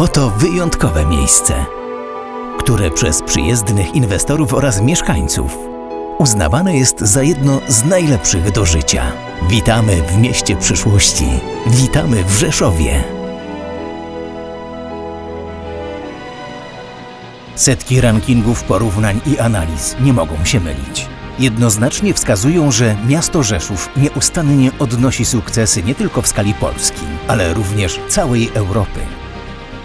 Oto wyjątkowe miejsce, które przez przyjezdnych inwestorów oraz mieszkańców uznawane jest za jedno z najlepszych do życia. Witamy w mieście przyszłości. Witamy w Rzeszowie. Setki rankingów, porównań i analiz nie mogą się mylić. Jednoznacznie wskazują, że miasto Rzeszów nieustannie odnosi sukcesy nie tylko w skali Polski, ale również całej Europy.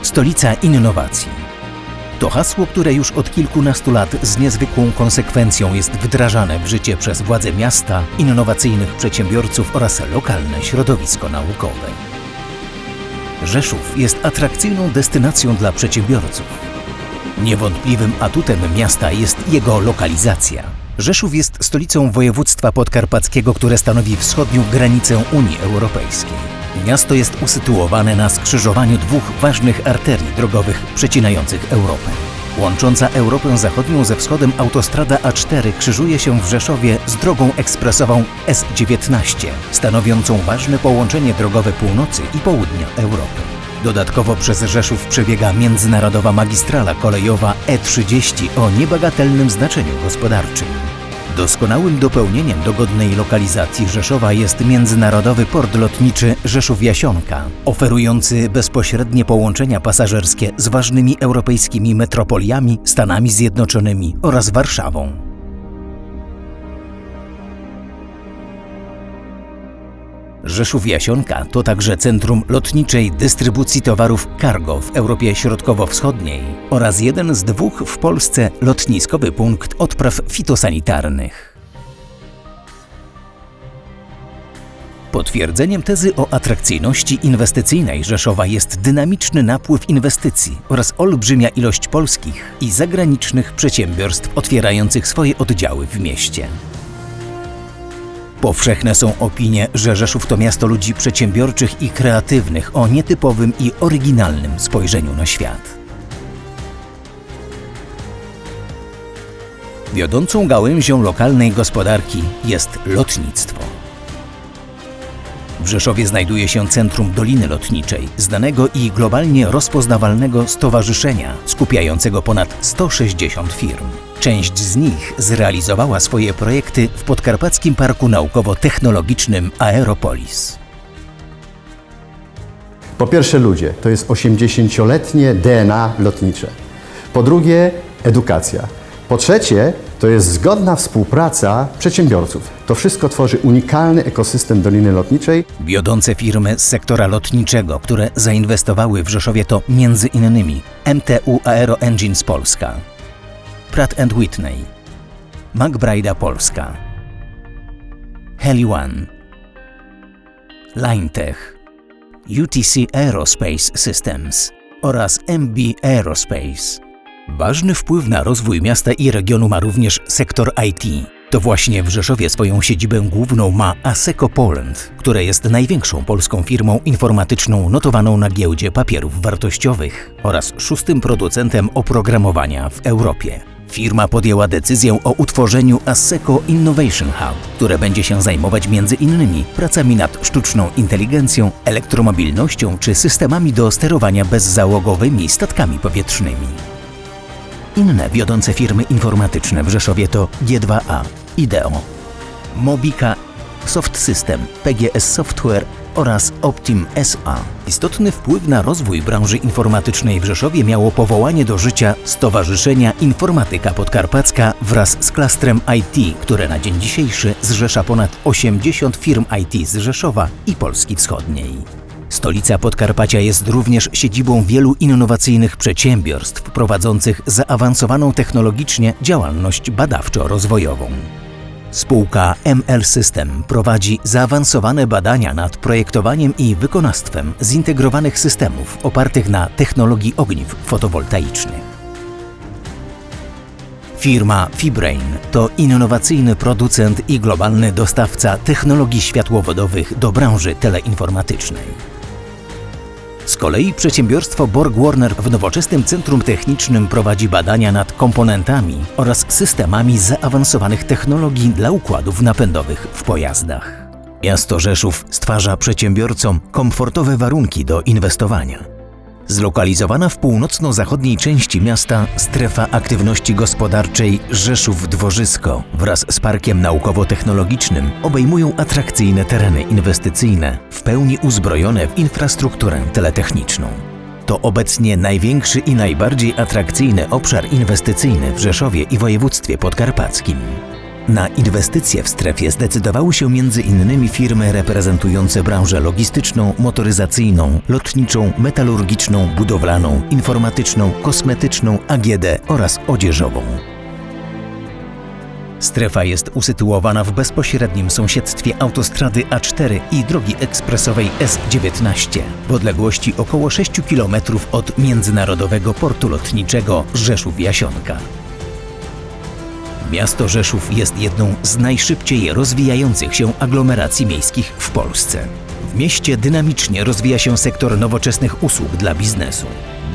Stolica innowacji. To hasło, które już od kilkunastu lat z niezwykłą konsekwencją jest wdrażane w życie przez władze miasta, innowacyjnych przedsiębiorców oraz lokalne środowisko naukowe. Rzeszów jest atrakcyjną destynacją dla przedsiębiorców. Niewątpliwym atutem miasta jest jego lokalizacja. Rzeszów jest stolicą województwa podkarpackiego, które stanowi wschodnią granicę Unii Europejskiej. Miasto jest usytuowane na skrzyżowaniu dwóch ważnych arterii drogowych przecinających Europę. Łącząca Europę Zachodnią ze wschodem autostrada A4 krzyżuje się w Rzeszowie z drogą ekspresową S19, stanowiącą ważne połączenie drogowe północy i południa Europy. Dodatkowo przez Rzeszów przebiega międzynarodowa magistrala kolejowa E30 o niebagatelnym znaczeniu gospodarczym. Doskonałym dopełnieniem dogodnej lokalizacji Rzeszowa jest międzynarodowy port lotniczy Rzeszów-Jasionka, oferujący bezpośrednie połączenia pasażerskie z ważnymi europejskimi metropoliami, Stanami Zjednoczonymi oraz Warszawą. Rzeszów-Jasionka to także centrum lotniczej dystrybucji towarów cargo w Europie Środkowo-Wschodniej oraz jeden z dwóch w Polsce lotniskowy punkt odpraw fitosanitarnych. Potwierdzeniem tezy o atrakcyjności inwestycyjnej Rzeszowa jest dynamiczny napływ inwestycji oraz olbrzymia ilość polskich i zagranicznych przedsiębiorstw otwierających swoje oddziały w mieście. Powszechne są opinie, że Rzeszów to miasto ludzi przedsiębiorczych i kreatywnych o nietypowym i oryginalnym spojrzeniu na świat. Wiodącą gałęzią lokalnej gospodarki jest lotnictwo. W Rzeszowie znajduje się Centrum Doliny Lotniczej, znanego i globalnie rozpoznawalnego stowarzyszenia skupiającego ponad 160 firm. Część z nich zrealizowała swoje projekty w Podkarpackim Parku Naukowo-Technologicznym Aeropolis. Po pierwsze ludzie, to jest 80-letnie DNA lotnicze. Po drugie edukacja. Po trzecie to jest zgodna współpraca przedsiębiorców. To wszystko tworzy unikalny ekosystem Doliny Lotniczej. Wiodące firmy z sektora lotniczego, które zainwestowały w Rzeszowie to innymi MTU Aero Engines Polska, Pratt Whitney, McBride'a Polska, Heli One, Linetech, UTC Aerospace Systems oraz MB Aerospace. Ważny wpływ na rozwój miasta i regionu ma również sektor IT. To właśnie w Rzeszowie swoją siedzibę główną ma Aseco Poland, które jest największą polską firmą informatyczną notowaną na giełdzie papierów wartościowych oraz szóstym producentem oprogramowania w Europie. Firma podjęła decyzję o utworzeniu Aseco Innovation Hub, które będzie się zajmować innymi pracami nad sztuczną inteligencją, elektromobilnością czy systemami do sterowania bezzałogowymi statkami powietrznymi. Inne wiodące firmy informatyczne w Rzeszowie to G2A, IDEO, Mobika, Soft System, PGS Software oraz Optim SA. Istotny wpływ na rozwój branży informatycznej w Rzeszowie miało powołanie do życia Stowarzyszenia Informatyka Podkarpacka wraz z klastrem IT, które na dzień dzisiejszy zrzesza ponad 80 firm IT z Rzeszowa i Polski Wschodniej. Stolica Podkarpacia jest również siedzibą wielu innowacyjnych przedsiębiorstw prowadzących zaawansowaną technologicznie działalność badawczo-rozwojową. Spółka ML System prowadzi zaawansowane badania nad projektowaniem i wykonawstwem zintegrowanych systemów opartych na technologii ogniw fotowoltaicznych. Firma Fibrain to innowacyjny producent i globalny dostawca technologii światłowodowych do branży teleinformatycznej. Z kolei przedsiębiorstwo Borg Warner w nowoczesnym centrum technicznym prowadzi badania nad komponentami oraz systemami zaawansowanych technologii dla układów napędowych w pojazdach. Miasto Rzeszów stwarza przedsiębiorcom komfortowe warunki do inwestowania. Zlokalizowana w północno-zachodniej części miasta strefa aktywności gospodarczej Rzeszów-Dworzysko wraz z parkiem naukowo-technologicznym obejmują atrakcyjne tereny inwestycyjne, w pełni uzbrojone w infrastrukturę teletechniczną. To obecnie największy i najbardziej atrakcyjny obszar inwestycyjny w Rzeszowie i województwie podkarpackim. Na inwestycje w strefie zdecydowały się m.in. firmy reprezentujące branżę logistyczną, motoryzacyjną, lotniczą, metalurgiczną, budowlaną, informatyczną, kosmetyczną, AGD oraz odzieżową. Strefa jest usytuowana w bezpośrednim sąsiedztwie autostrady A4 i drogi ekspresowej S19 w odległości około 6 km od Międzynarodowego Portu Lotniczego Rzeszów-Jasionka. Miasto Rzeszów jest jedną z najszybciej rozwijających się aglomeracji miejskich w Polsce. W mieście dynamicznie rozwija się sektor nowoczesnych usług dla biznesu.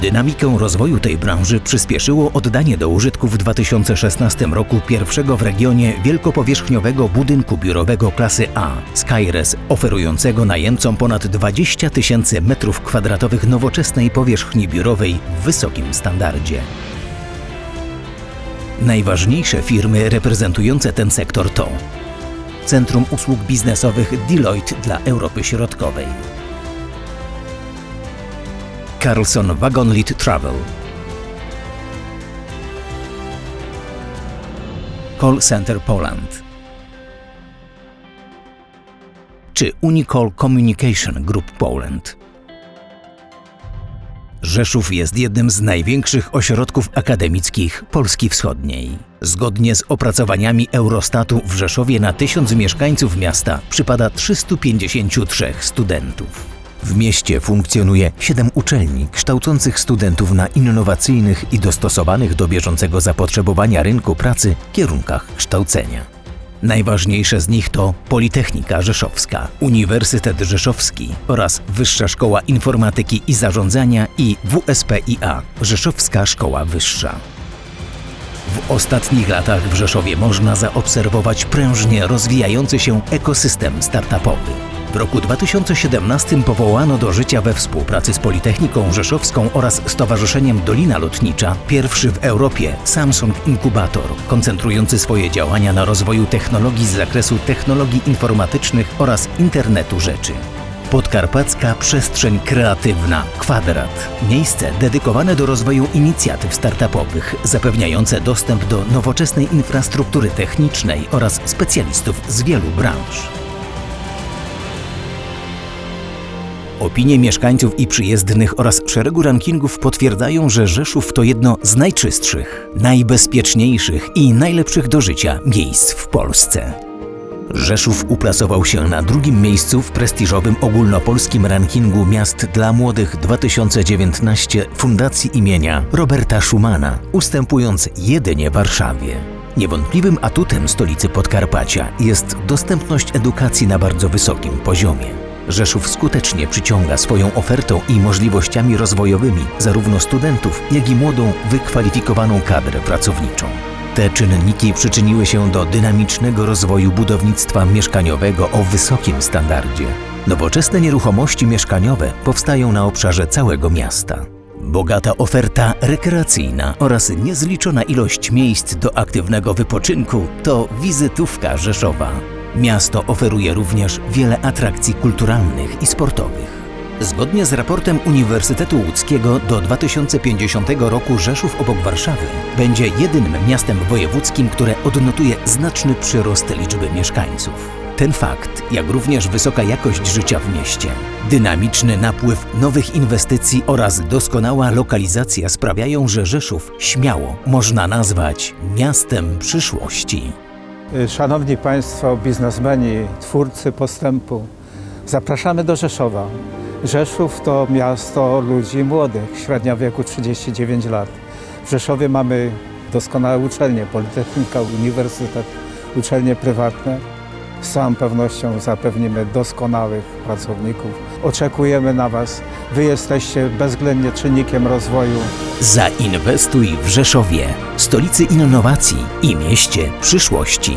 Dynamikę rozwoju tej branży przyspieszyło oddanie do użytku w 2016 roku pierwszego w regionie wielkopowierzchniowego budynku biurowego klasy A, Skyres, oferującego najemcom ponad 20 tysięcy metrów kwadratowych nowoczesnej powierzchni biurowej w wysokim standardzie. Najważniejsze firmy reprezentujące ten sektor to Centrum Usług Biznesowych Deloitte dla Europy Środkowej, Carlson Wagon Lead Travel, Call Center Poland. Czy Unicall Communication Group Poland. Rzeszów jest jednym z największych ośrodków akademickich Polski Wschodniej. Zgodnie z opracowaniami Eurostatu w Rzeszowie na tysiąc mieszkańców miasta przypada 353 studentów. W mieście funkcjonuje 7 uczelni kształcących studentów na innowacyjnych i dostosowanych do bieżącego zapotrzebowania rynku pracy kierunkach kształcenia. Najważniejsze z nich to Politechnika Rzeszowska, Uniwersytet Rzeszowski oraz Wyższa Szkoła Informatyki i Zarządzania i WSPIA Rzeszowska Szkoła Wyższa. W ostatnich latach w Rzeszowie można zaobserwować prężnie rozwijający się ekosystem startupowy. W roku 2017 powołano do życia we współpracy z Politechniką Rzeszowską oraz Stowarzyszeniem Dolina Lotnicza pierwszy w Europie Samsung Inkubator, koncentrujący swoje działania na rozwoju technologii z zakresu technologii informatycznych oraz internetu rzeczy. Podkarpacka Przestrzeń Kreatywna Kwadrat. Miejsce dedykowane do rozwoju inicjatyw startupowych, zapewniające dostęp do nowoczesnej infrastruktury technicznej oraz specjalistów z wielu branż. Opinie mieszkańców i przyjezdnych oraz szeregu rankingów potwierdzają, że Rzeszów to jedno z najczystszych, najbezpieczniejszych i najlepszych do życia miejsc w Polsce. Rzeszów uplasował się na drugim miejscu w prestiżowym ogólnopolskim rankingu miast dla młodych 2019 Fundacji imienia Roberta Schumana, ustępując jedynie Warszawie. Niewątpliwym atutem stolicy Podkarpacia jest dostępność edukacji na bardzo wysokim poziomie. Rzeszów skutecznie przyciąga swoją ofertą i możliwościami rozwojowymi zarówno studentów, jak i młodą, wykwalifikowaną kadrę pracowniczą. Te czynniki przyczyniły się do dynamicznego rozwoju budownictwa mieszkaniowego o wysokim standardzie. Nowoczesne nieruchomości mieszkaniowe powstają na obszarze całego miasta. Bogata oferta rekreacyjna oraz niezliczona ilość miejsc do aktywnego wypoczynku to wizytówka Rzeszowa. Miasto oferuje również wiele atrakcji kulturalnych i sportowych. Zgodnie z raportem Uniwersytetu Łódzkiego do 2050 roku Rzeszów obok Warszawy będzie jedynym miastem wojewódzkim, które odnotuje znaczny przyrost liczby mieszkańców. Ten fakt, jak również wysoka jakość życia w mieście, dynamiczny napływ nowych inwestycji oraz doskonała lokalizacja sprawiają, że Rzeszów śmiało można nazwać miastem przyszłości. Szanowni Państwo, biznesmeni, twórcy postępu, zapraszamy do Rzeszowa. Rzeszów to miasto ludzi młodych, średnia wieku 39 lat. W Rzeszowie mamy doskonałe uczelnie, Politechnika, Uniwersytet, uczelnie prywatne. Z całą pewnością zapewnimy doskonałych pracowników. Oczekujemy na Was. Wy jesteście bezwzględnie czynnikiem rozwoju Zainwestuj w Rzeszowie, stolicy innowacji i mieście przyszłości.